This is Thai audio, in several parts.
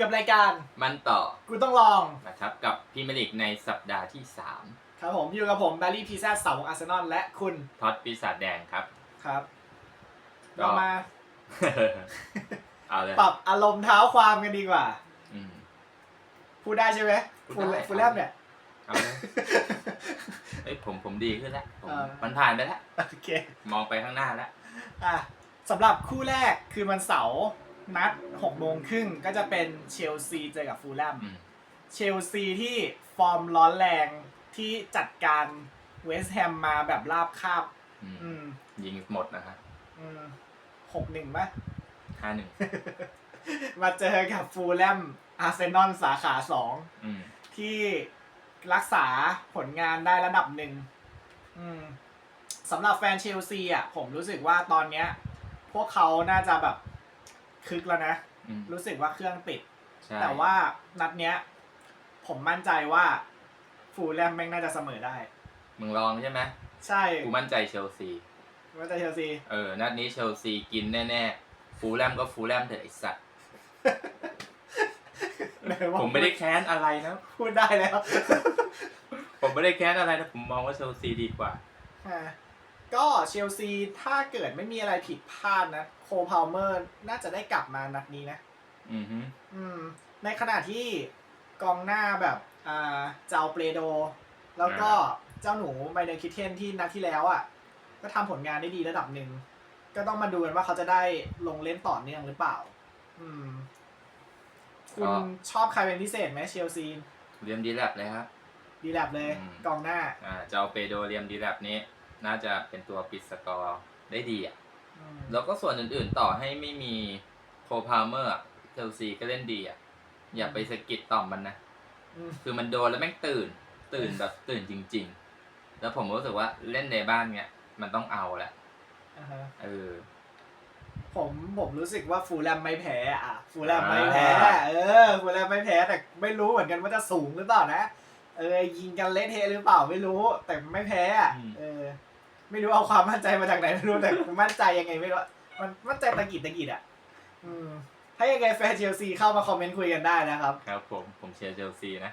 กับรายการมันต่อกูต้องลองนะครับกับพรีเมียร์ลีกในสัปดาห์ที่ครับผมอยู่กับผมแบลลี่พีแซสาวกอาร์เซนอลและคุณ3ท็อตปีศาจแดงครับครับก็เรามาเอาเลยปรับอารมณ์เท้าความกันดีกว่าอืมพูดได้ใช่ไหมพูดฟูลได้ฟูลแลมเนี่ยเอาเลยเอ้ยผมผมดีขึ้นแล้วผมเออมันผ่านไปแล้วโอเคมองไปข้างหน้าแล้วอะสำหรับคู่แรกคือวันเสาร์ นัด6โมงครึ่งก็จะเป็นเชลซีเจอกับฟูลแลมอืมเชลซีที่ฟอร์มร้อนแรงที่จัดการเวสต์แฮมมาแบบราบคาบ อืมอืมยิงหมดนะครับอืมหกหนึ่งป่ะห้าหนึ่งมาเจอกับฟูลแลมอาร์เซนอลสาขาสองอืมที่รักษาผลงานได้ระดับหนึ่งอืมสำหรับแฟนเชลซีอะผมรู้สึกว่าตอนเนี้ย พวกเขาน่าจะแบบ คึกแล้วนะ อืมรู้สึกว่าเครื่องติด ใช่แต่ว่านัดเนี้ย ผมมั่นใจว่าฟูลแลมแม่งน่าจะเสมอได้ มึงลองใช่ไหมใช่กูมั่นใจเชลซีมั่นใจเชลซี เออ นัดนี้เชลซีกินแน่ๆ ฟูลแลมก็ฟูลแลมเถอะไอสัตว์ผมไม่ได้แค้นอะไรนะ พูดได้แล้ว ผมไม่ได้แค้นอะไรนะ ผมมองว่าเชลซีดีกว่า อ่าก็เชลซีถ้าเกิดไม่มีอะไรผิดพลาดนะ โคพาวเมอร์น่าจะได้กลับมานัดนี้นะ อือฮึอืม ในขณะที่กองหน้าแบบอ่าเจ้าเปรโด แล้วก็เจ้าหนูไมเดนคิเทนที่นัดที่แล้วอะ ก็ทำผลงานได้ดีระดับหนึ่ง ก็ต้องมาดูกันว่าเขาจะได้ลงเล่นต่อเนื่องหรือเปล่า อืม คุณชอบใครเป็นพิเศษไหมเชลซี เรียมดีแลบเลยครับ ดีแลบเลย อืม กองหน้า อ่าเจ้าเปโดเรียมดีแลบนี้ น่าจะเป็นตัวปิดสกอร์ได้ดีอะอืม แล้วก็ส่วนอื่นๆต่อให้ไม่มีโคพาเมอร์เชลซีก็เล่นดีอะ อย่าไปสะกิดต่อมมันนะ อืม คือมันโดนแล้วแม่งตื่น ตื่นแบบตื่นจริง ๆ แล้วผมรู้สึกว่าเล่นในบ้านเนี้ยมันต้องเอาแหละ อ่าฮะเออ ผมผมรู้สึกว่าฟูลแลมไม่แพ้อะฟูลแลมไม่แพ้อ่า เออฟูลแลมไม่แพ้แต่ไม่รู้เหมือนกันว่าจะสูงหรือเปล่านะเออยิงกันเละเทะหรือเปล่าไม่รู้แต่ไม่แพ้อะเออ ไม่รู้เอาความมั่นใจมาจากไหนไม่รู้แต่มั่นใจยังไงไม่รู้มันมั่นใจตะกิดตะกิดอะอืมถ้ายังไงแฟนเชลซีเข้ามาคอมเมนต์คุยกันได้นะครับ ครับผมผมเชียร์เชลซีนะ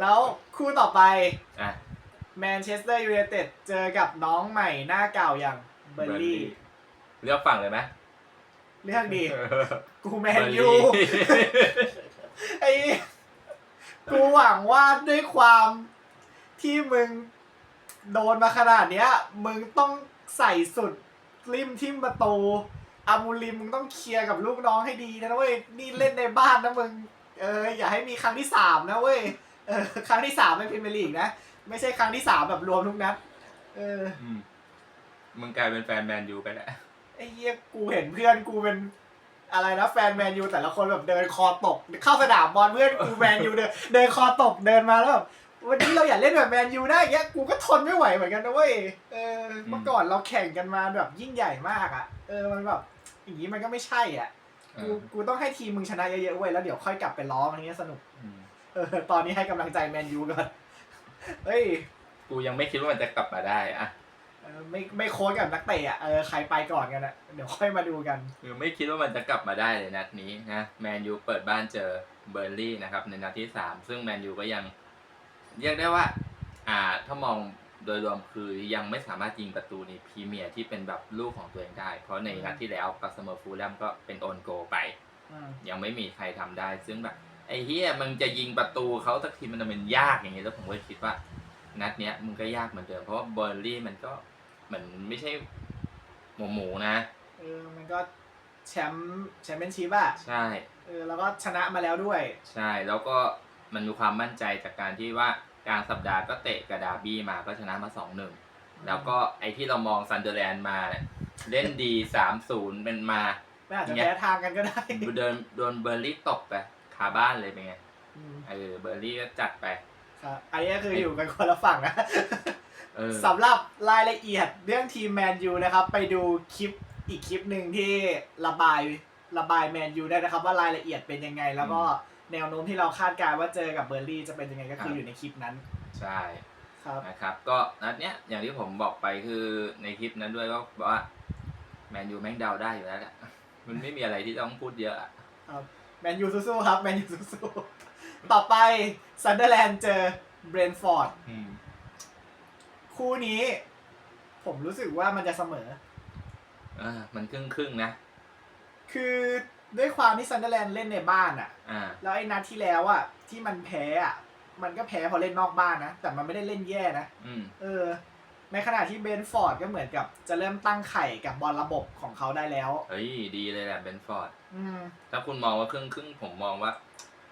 แล้วคู่ต่อไปอะแมนเชสเตอร์ยูไนเต็ดเจอกับน้องใหม่หน้าเก่าอย่างเบอร์ลี่เลือกฝั่งเลยไหมเรื่องดี กูแมนเบอร์ยูลี่ไอ้กูหวังว่าด้วยความที่มึง โดนมาขนาดเนี้ย มึงต้องใส่สุดริมทิมประตูอามูลิมมึงต้องเคลียร์กับลูกน้องให้ดีนะเว้ยนี่เล่นในบ้านนะมึงเอออย่าให้มีครั้งที่สามนะเว้ยเออครั้งที่สามในพรีเมียร์ลีกนะไม่ใช่ครั้งที่สามแบบรวมทุกนัดเอออืมมึงกลายเป็นแฟนแมนยูไปแล้วไอ้เหี้ยกูเห็นเพื่อนกูเป็นอะไรนะแฟนแมนยูแต่ละคนแบบเดินคอตกเข้าสนามบอลเพื่อนกูแมนยูเดินเดินคอตกเดินมาแล้วแบบ วันนี้เราอยากเล่นแบบแมนยูได้อย่างเงี้ยกูก็ทนไม่ไหวเหมือนกันนะเว้ยเออเมื่อก่อนเราแข่งกันมาแบบยิ่งใหญ่มากอะ เออมันแบบอย่างนี้มันก็ไม่ใช่อะเอกูอกูต้องให้ทีมมึงชนะเยอะๆเว้ยแล้วเดี๋ยวค่อยกลับไปล้อมันอย่างเงี้ยสนุกอืมเออตอนนี้ให้กำลังใจแมนยูก่อนเฮ้ยกูยังไม่คิดว่ามันจะกลับมาได้อะเออไม่ไม่โค้ชกับนักเตะอะเออใครไปก่อนกันอะเดี๋ยวค่อยมาดูกันคือไม่คิดว่ามันจะกลับมาได้เลยนัดนี้นะแมนยูเปิดบ้านเจอเบอร์นลี่นะครับในนัดที่สามซึ่งแมนยูก็ยัง เรียกได้ว่า อ่าถ้ามองโดยรวมคือยังไม่สามารถยิงประตูในพรีเมียร์ที่เป็นแบบลูกของตัวเองได้ เพราะในนัดที่แล้วกับเสมอฟูลแลมก็เป็นโอนโกไป อืมยังไม่มีใครทำได้ ซึ่งแบบไอ้เฮียมึงจะยิงประตูเขาสักทีมันจะเป็นยากอย่างเงี้ยแล้วผมก็คิดว่า นัดเนี้ยมึงก็ยากเหมือนเดิมเพราะว่าเบอร์นลี่มันก็เหมือนไม่ใช่หมูหมูนะ เออมันก็แชมป์แชมเปี้ยนชิพอะใช่ เออแล้วก็ชนะมาแล้วด้วย ใช่แล้วก็ มันมีความมั่นใจจากการที่ว่ากลางสัปดาห์ก็เตะกับดาร์บี้มาก็ชนะมาสองหนึ่งแล้วก็ไอ้ที่เรามองซันเดอร์แลนด์มาเนี่ยเล่นดีสามศูนย์เป็นมา ไม่อาจจะเนี่ยแพ้ทางกันก็ได้เดินโดนเบอร์ลี่ตกไปคาบ้านเลยเป็นไงอืมเออเบอร์ลี่ก็จัดไป ครับอันนี้ก็คืออยู่กันคนละฝั่งนะ เออ สำหรับรายละเอียดเรื่องทีมแมนยูนะครับ ไปดูคลิปอีกคลิปหนึ่งที่ระบายระบายแมนยูได้นะครับ ว่ารายละเอียดเป็นยังไง แล้วก็ แนวโน้มที่เราคาดการณ์ว่าเจอกับเบอร์ลี่จะเป็นยังไงก็คืออยู่ในคลิปนั้นใช่ครับ นะครับก็นัดเนี้ยอย่างที่ผมบอกไปคือในคลิปนั้นด้วยก็บอกว่าแมนยูแม่งเดาได้อยู่แล้วแหละมันไม่มีอะไรที่ต้องพูดเยอะอะครับแมนยูสู้ๆครับแมนยูสู้ๆต่อไปซันเดอร์แลนด์เจอเบรนท์ฟอร์ดอืมคู่นี้ ผมรู้สึกว่ามันจะเสมออ่ามันครึ่งครึ่งๆนะ คือ ด้วยความที่ซันเดอร์แลนด์เล่นในบ้านอะอ่า แล้วไอ้นัดที่แล้วอะที่มันแพ้อะมันก็แพ้เพอเล่นนอกบ้านนะ แต่มันไม่ได้เล่นแย่นะ อืม เออ ในขณะที่เบรนท์ฟอร์ดก็เหมือนกับจะเริ่มตั้งไข่กับบอลระบบของเขาได้แล้ว เฮ้ย ดีเลยแหละเบนฟอร์ด อืม ถ้าคุณมองว่าครึ่งครึ่งๆผมมองว่า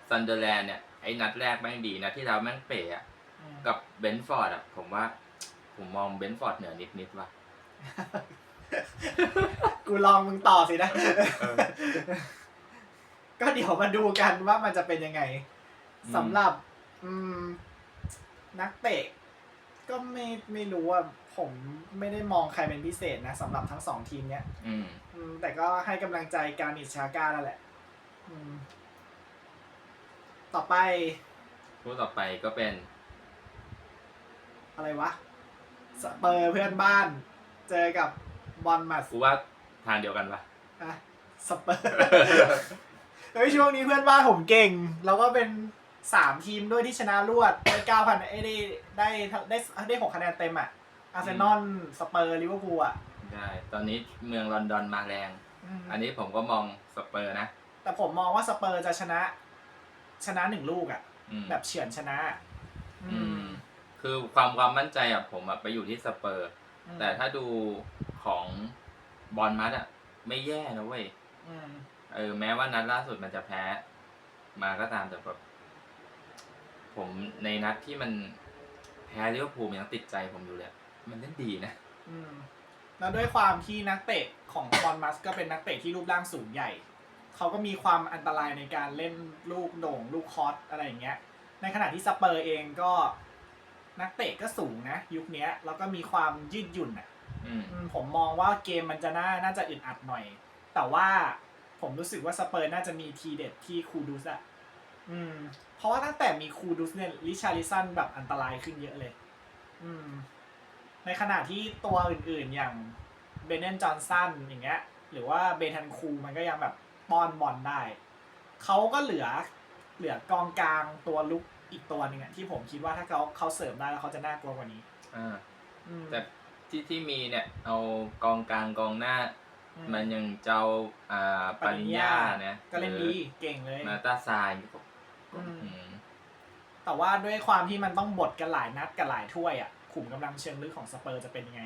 ซันเดอร์แลนด์เนี่ย ไอ้นัดแรกแม่งดีนะที่เราแม่งเป๋อะอืมกับเบนฟอร์ดอะผมว่า ผมมองเบนฟอร์ดเหนือนิดนิดๆว่ะ กูลองมึงต่อสินะ เออ ก็เดี๋ยวมาดูกันว่ามันจะเป็นยังไงอืม สำหรับ อืม นักเตะ ก็ไม่ไม่รู้ว่าผมไม่ได้มองใครเป็นพิเศษนะสำหรับทั้งสองทีมเนี้ย อืม อืมแต่ก็ให้กำลังใจการอิชาก้านั่นแหละ อืม ต่อไปคู่ต่อไปก็เป็นอะไรวะ สเปอร์เพื่อนบ้าน เจอกับ บอลมัสกูว่าทางเดียวกันปะ อะสเปอร์เฮ้ยช่วงนี้เพื่อนบ้านผมเก่งแล้วก็เป็นสามทีมด้วยที่ชนะรวดได้เก้าพันได้ได้ได้ได้ได้หกคะแนนเต็มอะอาร์เซนอลสเปอร์ลิเวอร์พูลอะได้ ตอนนี้เมืองลอนดอนมาแรงอันนี้ผมก็มองสเปอร์นะแต่ผมมองว่าสเปอร์จะชนะ ชนะหนึ่งลูกอะ อืม แบบเฉือนชนะ อืมคือความความมั่นใจอะผมอะไปอยู่ที่สเปอร์ อืมแต่ถ้าดู ของบอลมัดอะไม่แย่นะเว้ยอืมเออ แม้ว่านัดล่าสุดมันจะแพ้ มาก็ตามแต่แบบผมในนัดที่มันแพ้ลิเวอร์พูลมันยังติดใจผมอยู่เลยอะมันเล่นดีนะอืมแล้วด้วยความที่นักเตะของบอลมัสก็เป็นนักเตะที่รูปร่างสูงใหญ่ เขาก็มีความอันตรายในการเล่นลูกโด่ง ลูกคอสอะไรอย่างเงี้ย ในขณะที่สเปอร์เองก็นักเตะก็สูงนะ ยุคเนี้ยแล้วก็มีความยืดหยุ่นอะ อืมอืมผมมองว่าเกมมันจะน่าน่าจะอึดอัดหน่อย แต่ว่าผมรู้สึกว่าสเปอร์น่าจะมีทีเด็ดที่คูดูสอะอืม เพราะว่าตั้งแต่มีคูดูสเนี่ยลิชาริสันแบบอันตรายขึ้นเยอะเลย อืม ในขณะที่ตัวอื่นๆอย่างเบนเนนจอห์นสันอย่างเงี้ย หรือว่าเบทันคูมันก็ยังแบบป้อนบอลได้ เขาก็เหลือเหลือกองกลางตัวลุกอีกตัวหนึ่งอะที่ผมคิดว่าถ้าเขาเขาเสริมได้แล้วเขาจะน่ากลัวกว่านี้ อ่า อืมแต่ ที่ที่มีเนี่ย เอากองกลางกองหน้าอืมันยังเจ้าอ่าปริญญาเนี่ยก็เล่นดีเก่งเลยมาตาซายก็อืมอืมแต่ว่าด้วยความที่มันต้องบดกันหลายนัดกับหลายถ้วยอะขุมกำลังเชิงลึกของสเปอร์จะเป็นยังไง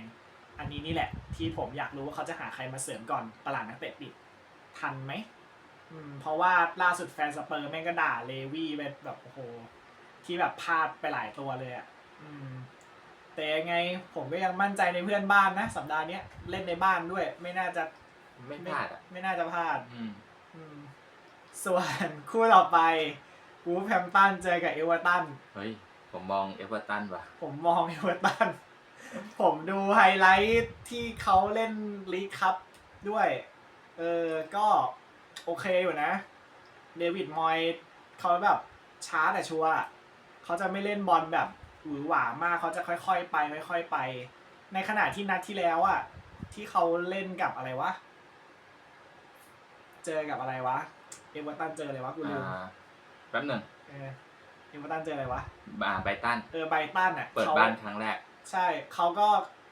อันนี้นี่แหละ ที่ผมอยากรู้ว่าเขาจะหาใครมาเสริมก่อนตลาดนักเตะปิดทันไหมอืมเพราะว่าล่าสุดแฟนสเปอร์แม่งก็ด่าเลวี่ไปแบบโอ้โหที่แบบพลาดไปหลายตัวเลยอะอืม แต่ยังไงผมก็ยังมั่นใจในเพื่อนบ้านนะ สัปดาห์เนี้ยเล่นในบ้านด้วย ไม่น่าจะไม่พลาดอะไม่น่าจะพลาดอืมอืมส่วนคู่ต่อไปวูฟแฮมตันเจอกับเอเวอร์ตัน เฮ้ย ผมมองเอเวอร์ตันว่ะ ผมมองเอเวอร์ตัน ผมดูไฮไลท์ที่เขาเล่นลีกคัพด้วย เออ ก็โอเคอยู่นะ เดวิดมอยส์เขาแบบช้าแต่ชัวร์เขาจะไม่เล่นบอลแบบ หวือหวามากเขาจะค่อยๆ ไปค่อยๆไป ในขณะที่นัดที่แล้วอะที่เขาเล่นกับอะไรวะ เจอกับอะไรวะ เอเวอร์ตันเจออะไรวะกูลืมอ่าแป๊บหนึ่งเออเอเวอร์ตันเจออะไรวะ อ่าไบรตัน เออไบรตันอะเปิดข บ้านครั้งแรก ใช่เขาก็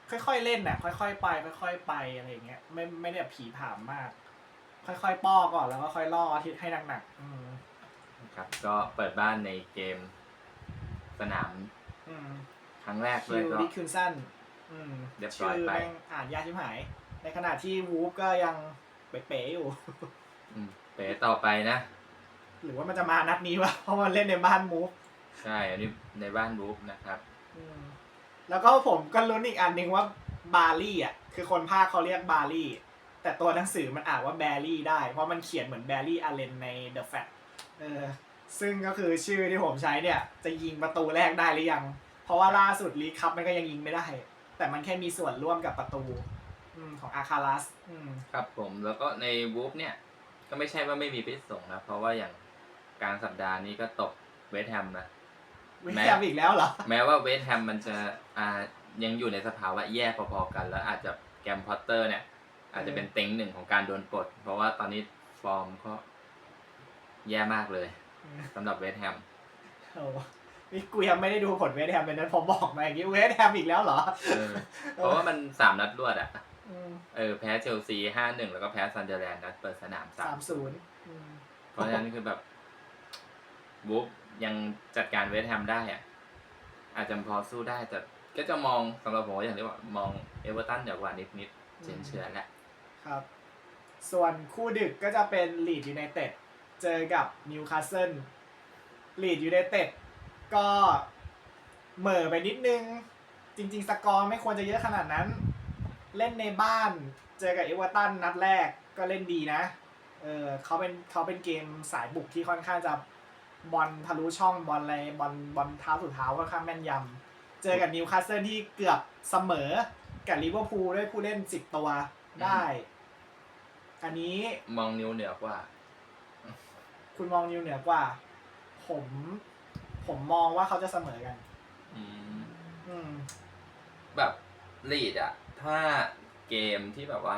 ค่อยๆเล่นน่ะ ค่อยๆไป ค่อย ๆ ไปอะไรอย่างเงี้ย ไม่ไม่ได้แบบผีผามมาก ค่อยๆป้อก่อนแล้วก็ค่อยล่อที่ให้หนักๆอืมครับก็เปิดบ้านในเกมสนาม อืมครั้งแรกคิด้วยวก็ ดิคินสันอืมเรียบร้อยชื่อไป แม่งอ่านยากชิบหาย ในขณะที่วูฟก็ยังเป๋ๆอยู่ อืมเป๋ต่อไปนะ หรือว่ามันจะมานัดนี้วะ เพราะมันเล่นในบ้านมูฟใช่ อันนี้ในบ้านรูฟนะครับ อืมแล้วก็ผมก็ลุ้นอีกอันหนึ่งว่าบารี่อะ คือคนภาคเขาเรียกบารี่ แต่ตัวหนังสือมันอ่านว่าแบรี่ได้ เพราะมันเขียนเหมือนแบรี่อาเลนใน The Fat เออ ซึ่งก็คือชื่อที่ผมใช้เนี่ย จะยิงประตูแรกได้หรือยัง เพราะว่าล่าสุดลีกคัพมันก็ยังยิงไม่ได้ แต่มันแค่มีส่วนร่วมกับประตูอืมของอาคาลัสอืมครับผมแล้วก็ในวูฟเนี่ย ก็ไม่ใช่ว่าไม่มีพิษสงนะ เพราะว่าอย่างกลางสัปดาห์นี้ก็ตกเวสต์แฮมนะ วิแม้แฮมอีกแล้วเหรอ แม้ว่าเวสต์แฮมมันจะอ่ายังอยู่ในสภาวะแย่พอๆกัน แล้วอาจจะแกมพอตเตอร์เนี่ย อาจจะเป็นเต็งหนึ่งของการโดนปลดเพราะว่าตอนนี้ฟอร์มก็แย่มากเลย สำหรับเวสต์แฮมโอ้นี่กูยังไม่ได้ดูผลเวสต์แฮมเลยนะผมบอกมาอย่างนี้เวสต์แฮมอีกแล้วเหรอเออเพราะว่ามันสามนัดรวดอะ อืมเออแพ้เชลซีห้าหนึ่งแล้วก็แพ้ซันเดอร์แลนด์นัดเปิดสนามสาสามมศูนย์อืมเพราะฉะนั้นคือแบบวูฟยังจัดการเวสต์แฮมได้อะ อาจจะพอสู้ได้แต่ก็จะมองสำหรับผมอย่างที่ว่ามองเอเวอร์ตันเดี๋ยวกว่านิดนิดๆเฉือนเฉือนๆแหละ ครับ ส่วนคู่ดึกก็จะเป็นลีดยูไนเต็ด เจอกับนิวคาสเซิลลีดยูไนเต็ดก็เหม่อไปนิดนึง จริง ๆ สกอร์ไม่ควรจะเยอะขนาดนั้น เล่นในบ้านเจอกับเอเวอร์ตันนัดแรกก็เล่นดีนะ เออเขาเป็นเขาเป็นเกมสายบุกที่ค่อนข้างจะบอลทะลุช่องบอลอะไรบอลบอลเท้าสู่เท้าค่อนข้างแม่นยำเจอกับนิวคาสเซิลที่เกือบเสมอ กับลิเวอร์พูลด้วยผู้เล่นสิบตัวได้ อันนี้มองนิ้วเหนือกว่า คุณมองนิวเหนือกว่า ผม ผมมองว่าเขาจะเสมอกัน อืม อืม แบบลีดอะถ้าเกมที่แบบว่า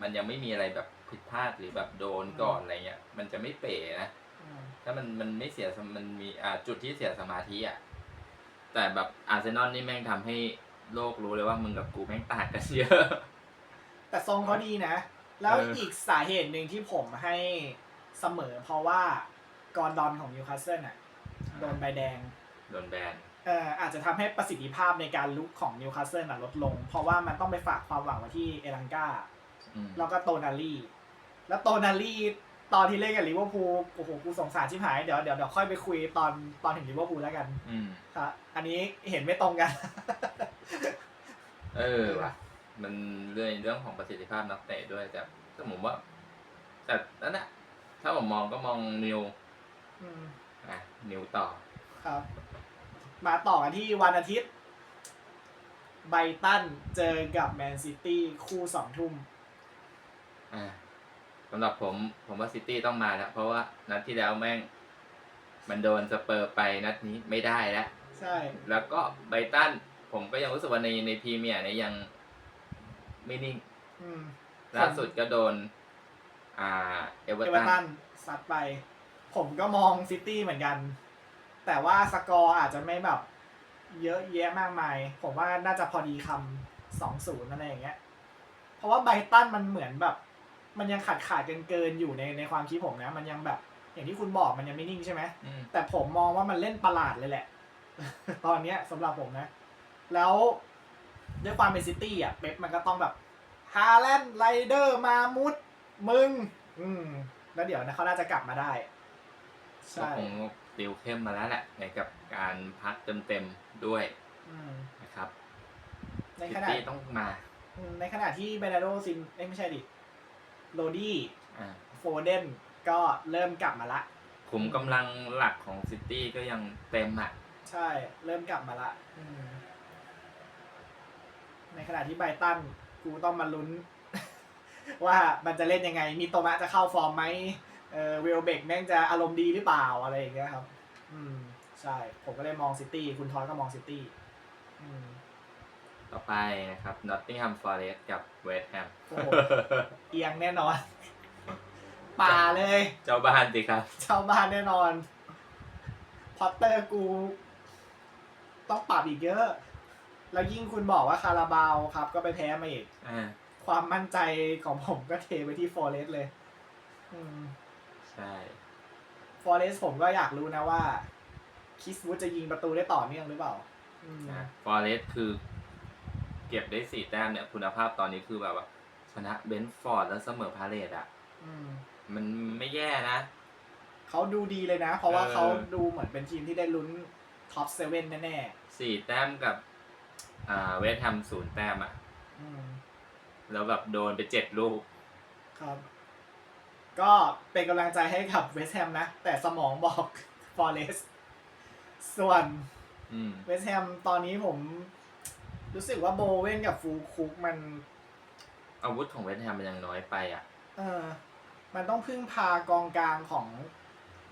มันยังไม่มีอะไรแบบผิดพลาดหรือแบบโดนก่อนอะไรเงี้ย มันจะไม่เป๋นะ อืม ถ้ามันมันไม่เสียสมมันมีอ่าจุดที่เสียสมาธิอะ แต่แบบอาร์เซนอลนี่แม่งทำให้โลกรู้เลยว่ามึงกับกูแม่งต่างกันเยอะ แต่ทรงเขาดีนะ แล้วเอออี อีกสาเหตุหนึ่งที่ผมให้ เสมอเพราะว่ากอร์ดอนของนิวคาสเซิลน่ะโดนใบแดง โดนแบน เอ่ออาจจะทำให้ประสิทธิภาพในการลุกของนิวคาสเซิลน่ะลดลง เพราะว่ามันต้องไปฝากความหวังไว้ที่เอลังกาอืมแล้วก็โตนาลีแล้วโตนาลีตอนที่เล่นกับลิเวอร์พูลโอ้โหกูสงสารชิบหายเดี๋ยวเดี๋ยวเดี๋ยวค่อยไปคุยตอนตอนถึงลิเวอร์พูลแล้วกันอืม ครับอันนี้เห็นไม่ตรงกัน เออว่ะ มันเรื่องเรื่องของประสิทธิภาพนักเตะด้วยแต่แต่ผมว่า แต่นั่นแหละ ถ้าผมมองก็มองนิวอืมอะนิวต่อ ครับ มาต่อกันที่วันอาทิตย์ ไบรตันเจอกับแมนซิตี้คู่สองทุ่ม อ่าสำหรับผมผมว่าซิตี้ต้องมาแล้ว เพราะว่านัดที่แล้วแม่ง มันโดนสเปอร์ไปนัดนี้ไม่ได้แล้ว ใช่ แล้วก็ไบรตันผมก็ยังรู้สึกว่าในในพรีเมียร์เนี่ยยังไม่นิ่งอืม ล่าสุดก็โดน อ่าเอเวอเอร์เวอร์ตัตันนซัดไป ผมก็มองซิตี้เหมือนกัน แต่ว่าสกอร์อาจจะไม่แบบ เยอะแยะมากมาย ผมว่าน่าจะพอดีคำสองศูนย์อะไรอย่างเงี้ย เพราะว่าไบรตันมันเหมือนแบบ มันยังขาดขาดเกินเกินๆอยู่ในในความคิดผมนะ มันยังแบบ อย่างที่คุณบอกมันยังไม่นิ่งใช่ไหม อืมแต่ผมมองว่ามันเล่นประหลาดเลยแหละ ตอนเนี้ยสำหรับผมนะ แล้วด้วยความเป็นซิตี้อะ เป๊ปมันก็ต้องแบบฮาแลนด์ไรเดอร์มามุด มึง อืม แล้วเดี๋ยวนะเขาน่าจะกลับมาได้ ก็ใช่คงติวเข้มมาแล้วแหละในกับการพักเต็มๆด้วยอืมนะครับในซิขณะตี้ต้องมาอืมในขณะที่เบนาโดซินเอ้ยไม่ใช่ดิโรดี้อ่าโฟเดนก็เริ่มกลับมาละ ขุมกำลังหลักของซิตี้ก็ยังเต็มอะ ใช่ เริ่มกลับมาละอืมในขณะที่ไบรตันกูต้องมาลุ้น ว่ามันจะเล่นยังไง มีโตมะจะเข้าฟอร์มไหมเออเวลเบกแม่งจะอารมณ์ดีหรือเปล่าอะไรอย่างเงี้ยครับ อืม ใช่ ผมก็เลยมองซิตี้ คุณทอยก็มองซิตี้อืมต่อไปนะครับนอตติง h ัมฟอร์เรสกับเวสต์แฮมโอ้โหเอียงแน่นอน ป่าเลย เจ้าบ้านสิครับ ชาวบ้านแน่นอน พอตเตอร์กู ต้องปรับอีกเยอะ แล้วยิ่งคุณบอกว่าคาราบาวครับ ก็ไปแพ้มาอีกอ่า ความมั่นใจของผมก็เทไปที่ฟอเรสเลย อืมใช่ฟอเรสผมก็อยากรู้นะว่า คิสวูดจะยิงประตูได้ต่อเนื่องหรือเปล่า อืมนะฟอร์เรสคือ เก็บได้สี่แต้มเนี่ย คุณภาพตอนนี้คือแบบว่า ชนะเบนฟอร์ดแล้วเสมอพาเลตอะ อืม มันไม่แย่นะ เขาดูดีเลยนะ เพราะว่าเออ เขาดูเหมือนเป็นทีมที่ได้ลุ้นท็อปเซเว่นแน่สี่แต้มกับ อ่าเวสต์แฮมศูนย์แต้มอะ ๆอืม แล้วแบบโดนไปเจ็ดลูก ครับ ก็เป็นกำลังใจให้กับเวสต์แฮมนะ แต่สมองบอกฟอเรสส่วนอืม เวสต์แฮมตอนนี้ผม รู้สึกว่าโบเว่นกับฟูลคุกมัน อาวุธของเวสต์แฮมมันยังน้อยไปอะ เออ มันต้องพึ่งพากองกลางของ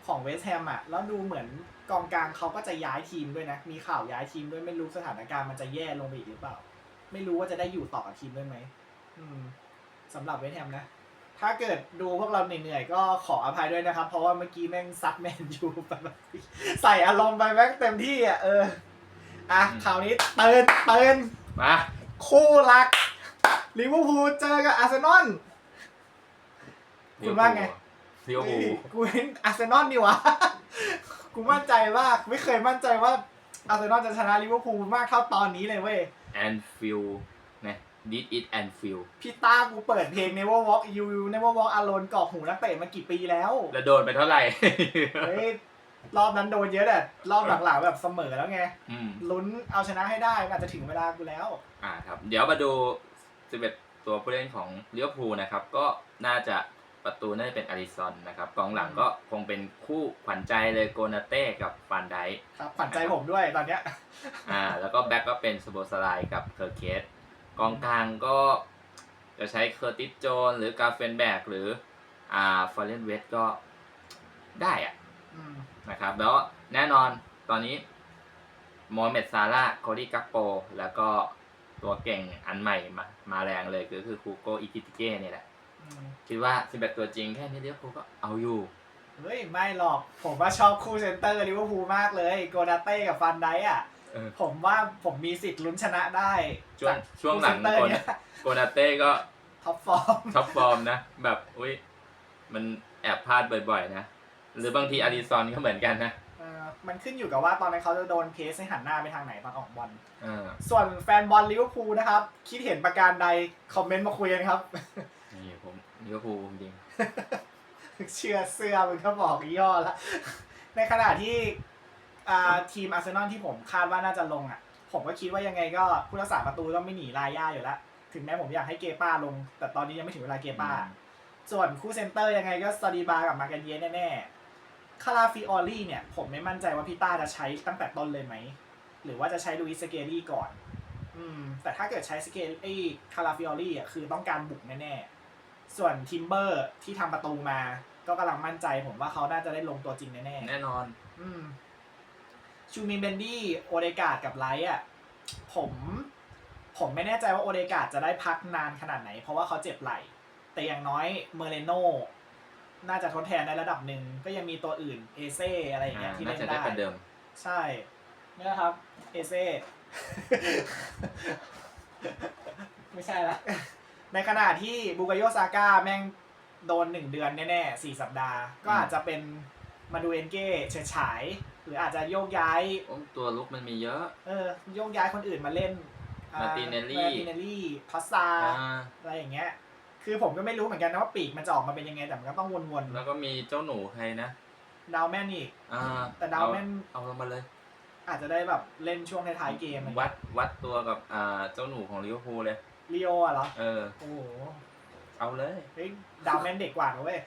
ของเวสต์แฮมอะแล้วดูเหมือนกองกลางเขาก็จะย้ายทีมด้วยนะ มีข่าวย้ายทีมด้วยไม่รู้สถานการณ์มันจะแย่ลงไปอีกหรือเปล่า ไม่รู้ว่าจะได้อยู่ต่อกับทีมด้วยไหม อืมสำหรับเวสต์แฮมนะ ถ้าเกิดดูพวกเราเหนื่อยๆก็ขออภัยด้วยนะครับ เพราะว่าเมื่อกี้แม่งซัดแมนยูไปแบบใส่อารมณ์ไปแม่งเต็มที่อะเออ อะอืมคราวนี้เตือนเตือนมาคู่รักลิเวอร์พูลเจอกับอาร์เซนอล คุณว่าไง ลิเวอร์พูลเฮ้ยกูเห็นอาร์เซนอลนี่วะ กูมั่นใจมากไม่เคยมั่นใจว่าอาร์เซนอลจะชนะลิเวอร์พูลมากเท่าตอนนี้เลยเว้ยแอนฟิลนะ did it and feel พี่ต้ากูเปิดเพลง Never Walk You Never Walk Alone กรอกหูนักเตะมากี่ปีแล้ว แล้วโดนไปเท่าไหร่ เฮ้ย รอบนั้นโดนเยอะแต่รอบหลังๆแบบเสมอแล้วไง อืมลุ้นเอาชนะให้ได้มันอาจจะถึงเวลากูแล้ว อ่าครับ เดี๋ยวมาดู 11 ตัวผู้เล่นของลิเวอร์พูลนะครับ ก็น่าจะประตูน่าจะเป็นอาริซอนนะครับกองหลังก็คงเป็นคู่ขวัญใจเลยโกนาเต้กับฟานไดค์ครับขวัญใจผมด้วยตอนเนี้ย อ่า แล้วก็แบ็กก็เป็นสโบสไลน์กับเคอร์เคส กองกลางก็จะใช้เคอร์ติสโจนหรือกาเฟนแบกหรืออ่าฟอร์เรนเวสก็ได้อะอืมนะครับ แล้วแน่นอนตอนนี้โมฮัมเหม็ดซาร่าห์โคดี้กักโป แล้วก็ตัวเก่งอันใหม่มามาแรงเลยก็คือคูโกอิกิติเก้เนี่ยแหละอืมคิดว่า11ตัวจริงแค่นี้เดียวพูลก็เอาอยู่ เฮ้ย ไม่หรอก ผมว่าชอบคู่เซนเตอร์ลิเวอร์พูลมากเลย โกนาเต้กับฟันไดค์อะ เออ ผมว่าผมมีสิทธิ์ลุ้นชนะได้ช่วงจากช่วงหลังคู่เซนเตอร์คนเนี่ยโกนาเต้ก็ท็อปฟอร์ม ท็อปฟอร์มนะ แบบอุ้ยมันแอบพลาดบ่อยๆ นะ หรือบางทีอาริซอนก็เหมือนกันนะเออมันขึ้นอยู่กับว่าตอนนั้นเขาจะโดนเพสให้หันหน้าไปทางไหนตอนออกบอลเออส่วนแฟนบอลลิเวอร์พูลนะครับ คิดเห็นประการใด คอมเมนต์มาคุยกันครับ นี่ผมลิเวอร์พูลจริง เชื่อเสื้อมันก็บอกยี่ห้อแล้วในขณะที่ อ่าทีมอาร์เซนอลที่ผมคาดว่าน่าจะลงอะ ผมก็คิดว่ายังไงก็ผู้รักษาประตูต้องไม่หนีลายย่าอยู่แล้ว ถึงแม้ผมอยากให้เกป้าลง แต่ตอนนี้ยังไม่ถึงเวลาเกป้า ส่วนคู่เซนเตอร์ยังไงก็ซาดีบากับมากันเยสแน่ๆคาราฟิออลลี่เนี่ย ผมไม่มั่นใจว่าพี่ต้าจะใช้ตั้งแต่ต้นเลยไหม หรือว่าจะใช้ลุยสเกลี่ก่อน อืม แต่ถ้าเกิดใช้สเกลี่คาราฟิออลลี่อะคือต้องการบุกแน่ๆ ส่วนทิมเบอร์ที่ทำประตูมา ก็กำลังมั่นใจ ผมว่าเขาน่าจะได้ลงตัวจริงแน่ๆ แน่นอน อืม ชูมินเบนดี้โอเดกาดกับไลท์อะผมผมไม่แน่ใจว่าโอเดกาดจะได้พักนานขนาดไหน เพราะว่าเขาเจ็บไหล่ แต่อย่างน้อยเมเรโนน่าจะทดแทนในระดับหนึ่งก็ยังมีตัวอื่นเอเซ่อะไรอย่างเงี้ยอ่าที่น่าเล่นจะได้ได้ประเดิม ใช่นี่นะครับเอเซ่ไม่ใช่ละในขณะที่บูกาโยซาก้าแม่งโดนหนึ่งเดือนแน่ๆสี่สัปดาห์ ก็อาจจะเป็นมาดูเอนเก้เฉยฉาย หรืออาจจะโยกย้าย โอ้ตัวลุกมันมีเยอะ เออโยกย้ายคนอื่นมาเล่นอ่ Martinelli มาติเนลลี่พัสซา อ่าอะไรอย่างเงี้ย คือผมก็ไม่รู้เหมือนกันนะว่าปีกมันจะออกมาเป็นยังไง แต่มันก็ต้องวนแล้วก็มีเจ้าหนูใครนะๆดาวแมนอีก อ่าแต่ดาวแมนเอาลงมาเลยอาจจะได้แบบเล่นช่วงท้ายๆเกมอะไรวัดวัดตัวกับอ่าเจ้าหนูของลิเวอร์พูลเลย ลีโออะเหรอ เออ โอ้โหเอาเลยเฮ้ยดาวแมนเด็กกว่านะเว้ย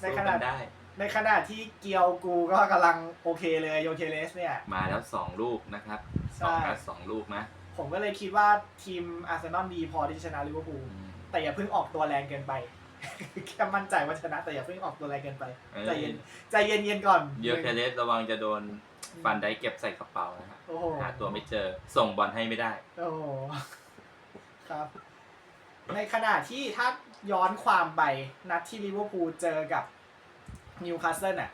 ในสู้ขกัณะ นได้ ในขณะที่เกียวกูก็กำลังโอเคเลยโยเคเลสเนี่ย มาแล้วสองลูกนะครับสใช่องนัดสองลูกนะผมก็เลยคิดว่าทีมอาร์เซนอลดีพอที่จะชนะลิเวอร์พูล อืมแต่อย่าเพิ่งออกตัวแรงเกินไป แค่มั่นใจว่าชนะ แต่อย่าเพิ่งออกตัวแรงเกินไปเอ้ยใจเย็น ใจเย็นๆก่อนเยอะแคเลสระวังจะโดนฟันได้เก็บใส่กระเป๋านะครับโอ้โหหาตัวไม่เจอส่งบอลให้ไม่ได้ โอ้โห ครับ ในขณะที่ถ้าย้อนความไปนัดที่ลิเวอร์พูลเจอกับ นิวคาสเซิลน่ะ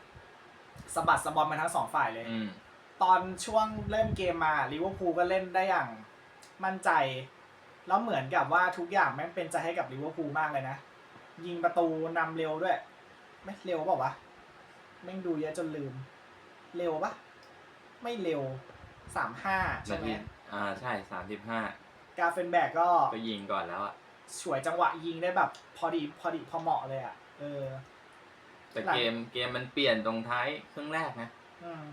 สะบัดสะบอลมาทั้งสองฝ่ายเลย อืม ตอนช่วงเริ่มเกมมาลิเวอร์พูลก็เล่นได้อย่างมั่นใจ แล้วเหมือนกับว่าทุกอย่างแม่งเป็นใจให้กับลิเวอร์พูลมากเลยนะ ยิงประตูนำเร็วด้วย ไม่เร็วเปล่าวะแม่งดูเยอะจนลืม เร็วปะไม่เร็วสามห้าใช่นาไหมทีอ่าใช่สามสิบห้ากาเฟนแบกก็ ก็ยิงก่อนแล้วอะฉวยจังหวะยิงได้แบบ พอดีพอดีพอเหมาะเลยอะ เออ แต่หลังเกมเกมมันเปลี่ยนตรงท้ายครึ่งแรกนะอืม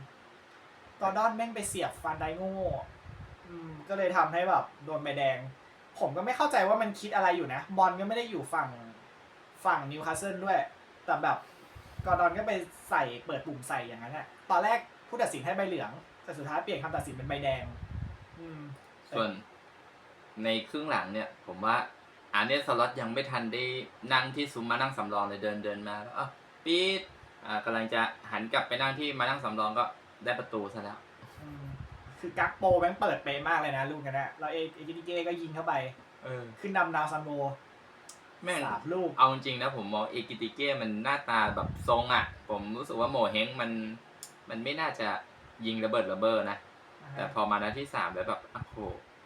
กอร์ดอนแม่งไปเสียบฟันไดโง่ๆอืมก็เลยทำให้แบบโดนใบแดง ผมก็ไม่เข้าใจว่ามันคิดอะไรอยู่นะ บอลก็ไม่ได้อยู่ฝั่งฝั่งนิวคาสเซิลด้วย แต่แบบกอร์ดอนก็ไปใส่เปิดปุ่มใส่อย่างนั้นแหละตอนแรกผู้ตัดสินให้ใบเหลือง แต่สุดท้ายเปลี่ยนคำตัดสินเป็นใบแดง อืม ส่วนในครึ่งหลังเนี่ย ผมว่าอาร์เนสสล็อตยังไม่ทันได้นั่งที่ซุ้มมานั่งสำรองเลยเดินเดินมาแล้วอะ ปีดอ่ากำลังจะหันกลับไปนั่งที่มานั่งสำรองก็ได้ประตูซะแล้ว อืมคือกักโปแม่งเปิดไปมากเลยนะลูกกันนะแล้วเอเอจิติเก้ก็ยิงเข้าไป เออ ขึ้นนำดาวซันโวแม่ง สามลูก เอาจริงๆนะผมมองเอกิติเก้มันหน้าตาแบบทรงอะ ผมรู้สึกว่าโมเฮงมัน มันไม่น่าจะยิงระเบิดระเบ้อนะ แต่พอมานัดที่สามแล้วแบบโอ้โห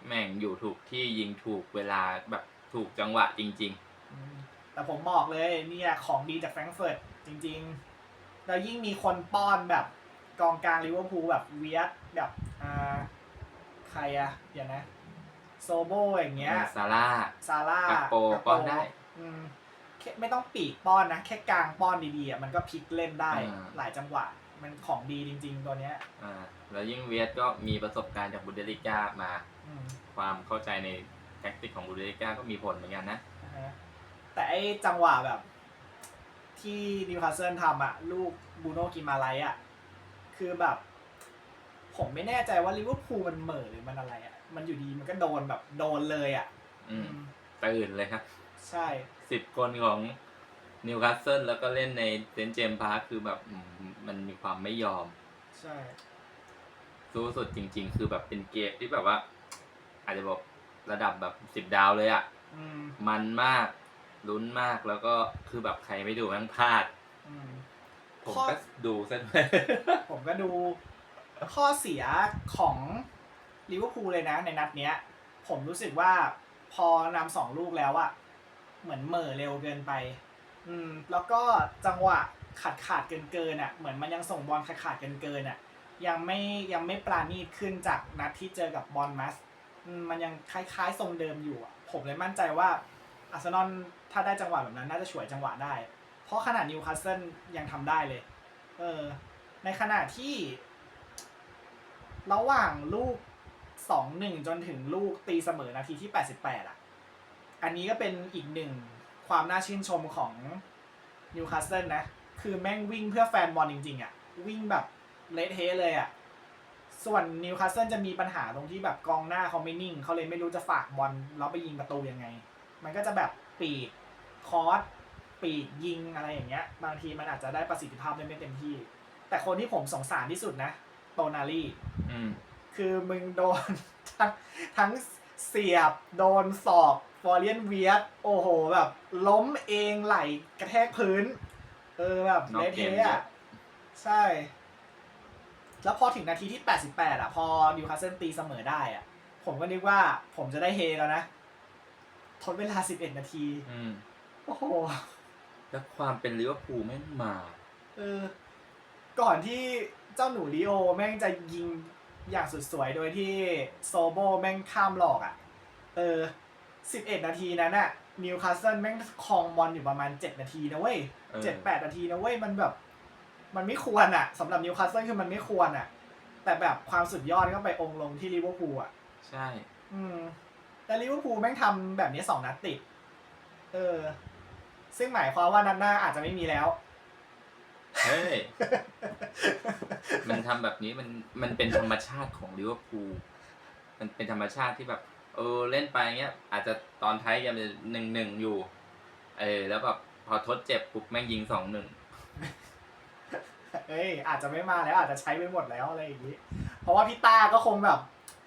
แม่งอยู่ถูกที่ยิงถูกเวลาแบบถูกจังหวะจริงอืม แต่ผมบอกเลยเนี่ยของดีจากแฟรงก์เฟิร์ตจริงๆ แล้วยิ่งมีคนป้อนแบบกองกลางลิเวอร์พูลแบบเวียดแบบอ่าใครอะเดี๋ยวนะโซโบอย่างๆเงี้ยซาร่าซาร่ากัปโปป้อนได้อืมแค่ไม่ต้องปีกป้อนนะ แค่กลางป้อนดีๆอะมันก็พลิกเล่นได้อ่าหลายจังหวะ มันของดีจริง ๆ ตัวเนี้ยอ่าแล้วยิ่งเวียดก็มีประสบการณ์จากบุนเดสลิก้ามาอืมความเข้าใจในแท็กติกของบุนเดสลิก้าก็มีผลเหมือนกันนะนะฮะ แต่ไอ้จังหวะแบบ ที่นิวคาสเซิลทำอะลูกบูโนกิมาไลอะคือแบบ ผมไม่แน่ใจว่าลิเวอร์พูลมันเหม่อหรือมันอะไรอะมันอยู่ดีมันก็โดนแบบโดนเลยอะอืมอืมตื่นเลยครับใช่ สิบคนของนิวคาสเซิลแล้วก็เล่นในเซนต์เจมส์พาร์คคือแบบอืมมันมีความไม่ยอม ใช่ สู้สุดจริง ๆ คือแบบเป็นเกมที่แบบว่า อาจจะบอกระดับแบบสิบ10 ดาวเลยอะ่ะ อืม มันมาก ลุ้นมากแล้วก็คือแบบใครไม่ดูแม่งพลาด อืม ผมข้อ ก็ดูซะด้วย ผมก็ดูข้อเสียของลิเวอร์พูลเลยนะในนัดเนี้ย ผมรู้สึกว่าพอนำสองลูกแล้วอะเหมือนเหม่อเร็วเกินไป อืม แล้วก็จังหวะขาดขาดเกินเกินๆอะเหมือนมันยังส่งบอลขาดขาดเกินเกินๆอะยังไม่ยังไม่ปราณีตขึ้นจากนัดที่เจอกับบอลมัสอืมมันยังคล้ายๆทรงเดิมอยู่อะผมเลยมั่นใจว่าอาร์เซนอล ถ้าได้จังหวะแบบนั้นน่าจะฉวยจังหวะได้ เพราะขนาดนิวคาสเซิลยังทำได้เลย เออ ในขณะที่ ระหว่างลูกสองหนึ่งจนถึงลูกตีเสมอนาทีที่แปดสิบแปดอะ อันนี้ก็เป็นอีกหนึ่งความน่าชื่นชมของนิวคาสเซิลนะ คือแม่งวิ่งเพื่อแฟนบอลจริงๆอะ วิ่งแบบเละเทเลยอะ ส่วนนิวคาสเซิลจะมีปัญหาตรงที่แบบกองหน้าเขาไม่นิ่ง เขาเลยไม่รู้จะฝากบอลแล้วไปยิงประตูยังไง มันก็จะแบบปีก คอร์สปีกยิงอะไรอย่างเงี้ย บางทีมันอาจจะได้ประสิทธิภาพได้ไม่เต็มที่ แต่คนที่ผมสงสารที่สุดนะโตนาลีอืมคือมึงโดนทั้งทั้งเสียบ โดนศอกฟอร์เรียนเวียดโอ้โหแบบ ล้มเองไหลกระแทกพื้น เออแบบนอกเละเกมเทะเยอะอะใช่ แล้วพอถึงนาทีที่ 88 อะ พอนิวคาสเซิลตีเสมอได้อะ ผมก็นึกว่าผมจะได้เฮแล้วนะ ทดเวลา 11 นาทีอืม โอ้โห แล้วความเป็นลิเวอร์พูลแม่งมา เออ ก่อนที่เจ้าหนูลีโอแม่งจะยิงอย่างสุดสวยโดยที่โซโบแม่งข้ามหลอกอะ่ะ เออสิบเอ็ดนาทีนั้นอะ่ะนิวคาสเซิลแม่งครองบอลอยู่ประมาณเจ็ดนาทีนะเว้ยเออ เจ็ดแปดนาทีนะเว้ย มันแบบ มันไม่ควรอะ่ะสำหรับนิวคาสเซิลคือมันไม่ควรอะ่ะ แต่แบบความสุดยอดก็ไปองค์ลงที่ลิเวอร์พูลอะ ใช่ อืมแต่ลิเวอร์พูลแม่งทำแบบนี้สองนัดติด เออ ซึ่งหมายความว่านัดหน้าอาจจะไม่มีแล้ว เฮ้ย มันทำแบบนี้มันมันเป็นธรรมชาติของลิเวอร์พูลมันเป็นธรรมชาติที่แบบ เออเล่นไปเงี้ย อาจจะตอนท้ายยังเป็นหนึ่งหนึ่งอยู่ เออ แล้วแบบพอทดเจ็บปุ๊บแม่งยิงสองหนึ่งเอ้ยอาจจะไม่มาแล้วอาจจะใช้ไปหมดแล้วอะไรอย่างนี้ เพราะว่าพี่ต้าก็คงแบบ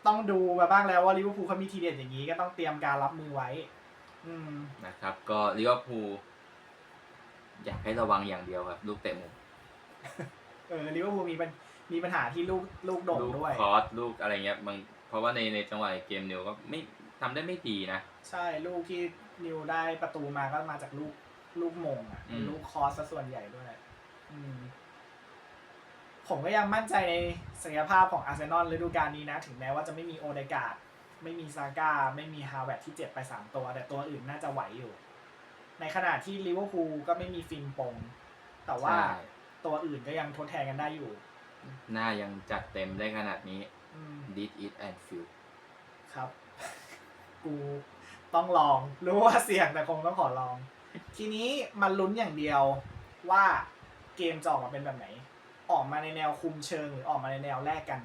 ต้องดูมาบ้างแล้วว่าลิเวอร์พูลเขามีทีเด็ดอย่างนี้ก็ต้องเตรียมการรับมือไว้ อืมนะครับ ก็ลิเวอร์พูล อยากให้ระวังอย่างเดียวครับ ลูกเตะมุมเออลิเวอร์พูลมีปัญมีปัญหาที่ลูกลูกโด่งลูกด้วย คอร์สลูกอะไรเงี้ยมันเพราะว่าในในจังหวะเกมนิวก็ไม่ทำได้ไม่ดีนะ ใช่ลูกที่นิวได้ประตูมาก็มาจากลูกลูกมงอะอืม ลูกคอสซะส่วนใหญ่ด้วยอืม ผมก็ยังมั่นใจในศักยภาพของอาร์เซนอลฤดูกาลนี้นะ ถึงแม้ว่าจะไม่มีโอเดการ์ดไม่มีซาก้า ไม่มีฮาวเวร์ดที่เจ็บไปสามตัว แต่ตัวอื่นน่าจะไหวอยู่ ในขณะที่ลิเวอร์พูลก็ไม่มีฟินปง แต่ว่าใช่ ตัวอื่นก็ยังทดแทนกันได้อยู่ หน้ายังจัดเต็มได้ขนาดนี้ อืม Did it and feel ครับ กูต้องลอง รู้ว่าเสี่ยงแต่คงต้องขอลอง ทีนี้มันลุ้นอย่างเดียวว่าเกมจะออกมาเป็นแบบไหน ออกมาในแนวคุมเชิงหรือออกมาในแนวแรกกัน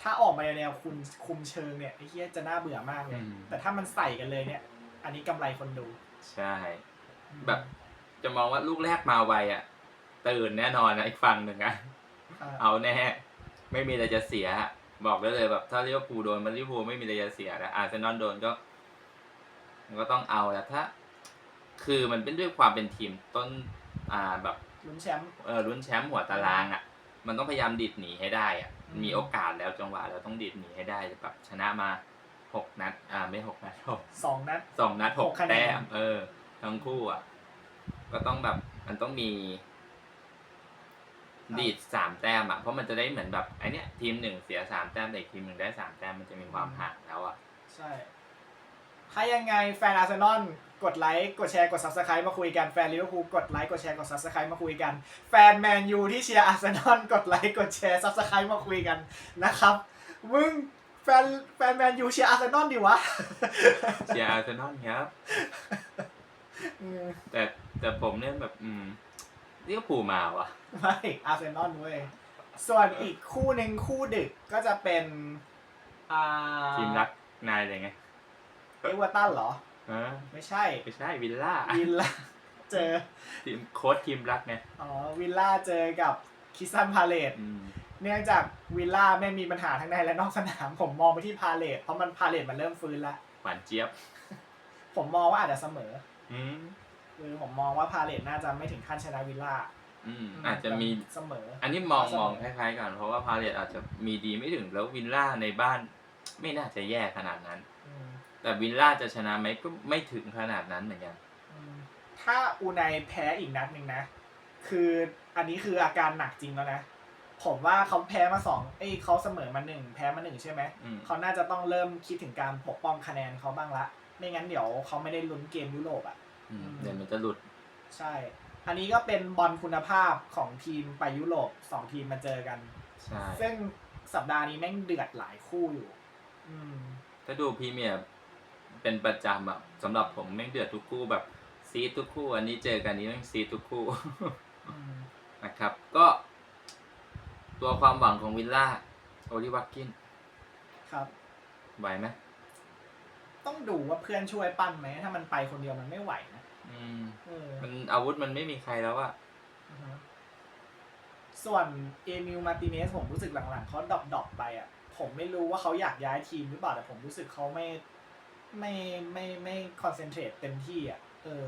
ถ้าออกมาในแนวคุมคุมเชิงเนี่ยไอ้เหี้ยจะน่าเบื่อมากเลย อืม แต่ถ้ามันใส่กันเลยเนี่ย อันนี้กำไรคนดู ใช่ แบบจะมองว่าลูกแรกมาไวอะ ตื่นแน่นอนนะอีกฝั่งหนึ่งอะอ่าเอาแน่ ไม่มีอะไรจะเสียอะบอกได้เลยแบบถ้าลิเวอร์พูลโดนมันลิเวอร์พูลไม่มีอะไรจะเสียนะอาร์เซนอลโดนก็มันก็ต้องเอาแหละถ้า คือมันเป็นด้วยความเป็นทีมต้น อ่าแบบลุ้นแชมป์เออรุ่นแชมป์หัวตารางอะ มันต้องพยายามดิดหนีให้ได้อะอืมมีโอกาสแล้วจังหวะเราต้องดิดหนีให้ได้แบบชนะมาหกนัด อ่าไม่หกนัดหกสองนัดสองนัดหหกกคะแนนแต้มเออ ทั้งคู่อะ ก็ต้องแบบมันต้องมี ดีดสามแต้มอะเพราะมันจะได้เหมือนแบบไอเนี้ยทีมหนึ่งเสียสามแต้มแต่อีกทีมหนึ่งได้สามแต้มมันจะมีความห่างแล้วอะใช่ถ้ายังไงแฟนอาร์เซนอลกดไลค์กดแชร์กด subscribe มาคุยกันแฟนลิเวอร์พูลกดไลค์กดแชร์กด subscribe มาคุยกัน แฟนแมนยูที่เชียร์อาร์เซนอลกดไลค์กดแชร์ subscribe มาคุยกันนะครับมึงแฟนแฟนแมนยูเชียร์อาร์เซนอลดิวะ เชียร์อาร์เซนอลครับอืม แต่แต่ผมเนี่ยแบบ อืมลิเวอร์พูลมาว่ะไม่อาร์เซนอลเว้ย ส่วนอีกคู่หนึ่งคู่ดึกก็จะเป็นอ่าทีมรักนายเลยไงเอเวอร์ตันเหรอเออไม่ใช่ ไม่ใช่วิลล่าวิลล่าเจอ ทีมโค้ชทีมรักไงอ๋อ วิลล่าเจอกับคิสันพาเลต อืม เนื่องจากวิลล่าไม่มีปัญหาทั้งในและนอกสนาม ผมมองไปที่พาเลตเพราะมันพาเลตมันเริ่มฟื้นแล้วหวานเจี๊ยบ ผมมองว่าอาจจะเสมอ อืมคือผมมองว่าพาเลตน่าจะไม่ถึงขั้นชนะวิลล่าอืมอาจจะมี เสมอ อันนี้มองเสมอมองคล้ายๆกัน เพราะว่าพาเลตอาจจะมีดีไม่ถึงแล้ววิลล่าในบ้าน ไม่น่าจะแย่ขนาดนั้น อืมแต่วิลล่าจะชนะไหมก็ไม่ถึงขนาดนั้นเหมือนกัน อืมถ้าอูไนแพ้อีกนัดหนึ่งนะ คืออันนี้คืออาการหนักจริงแล้วนะ ผมว่าเขาแพ้มาสองเอ้ยเขาเสมอมาหนึ่งแพ้มาหนึ่งใช่ไหม อืมเขาน่าจะต้องเริ่มคิดถึงการปกป้องคะแนนเขาบ้างละ ไม่งั้นเดี๋ยวเขาไม่ได้ลุ้นเกมยุโรปอะ อืมอืมเดี๋ยวมันจะหลุด ใช่ อันนี้ก็เป็นบอลคุณภาพของทีมไปยุโรปสองทีมมาเจอกัน ใช่ ซึ่งสัปดาห์นี้แม่งเดือดหลายคู่อยู่ อืม ถ้าดูพรีเมียร์เป็นประจำอะสำหรับผมแม่งเดือดทุกคู่แบบซีดทุกคู่ อันนี้เจอกันนี้แม่งซีดทุกคู่ อืม นะครับ ก็ ตัวความหวังของวิลล่าโอลิวักกินครับ ไหวไหมต้องดูว่าเพื่อนช่วยปั้นไหม ถ้ามันไปคนเดียวมันไม่ไหวนะอืม เออมันอาวุธมันไม่มีใครแล้วอะอือฮะส่วนเอมิลมาร์ติเนสผมรู้สึกหลังๆเขาดรอปดอปไปอะ ผมไม่รู้ว่าเขาอยากย้ายทีมหรือเปล่าแต่ผมรู้สึกเขาไม่ไม่ไม่ไม่คอนเซนเทรตเต็มที่อะ เออ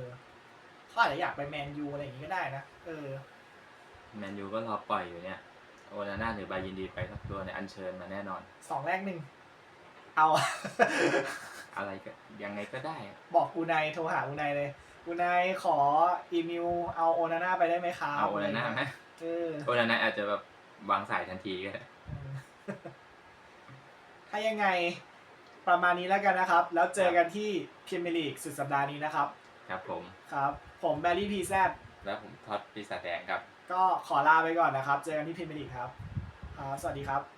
เขาอาจจะอยากไปแมนยูอะไรอย่างงี้ก็ได้นะเออ แมนยูก็รอปล่อยอยู่เนี่ย โอนาน่าหรือบายินดีไปสักตัวเนี่ยอัญเชิญมาแน่นอน สองแรกหนึ่ง เอา อะไรก็ยังไงก็ได้อะบอกอูไนโทรหาอูไนเลย อูไนขออีมิวเอาโอนาน่าไปได้ไหมครับเอาโอนาน่าไหมเออโอนาน่าอาจจะแบบวางสายทันทีก็ได้ถ้ายังไงประมาณนี้แล้วกันนะครับ แล้วเจอกันที่พรีเมียร์ลีกสุดสัปดาห์นี้นะครับ ครับผมครับ ผมแบรี่พีแซดแล้วผมท็อดปีศาจแดงครับ ก็ขอลาไปก่อนนะครับ เจอกันที่พรีเมียร์ลีกครับครับ สวัสดีครับ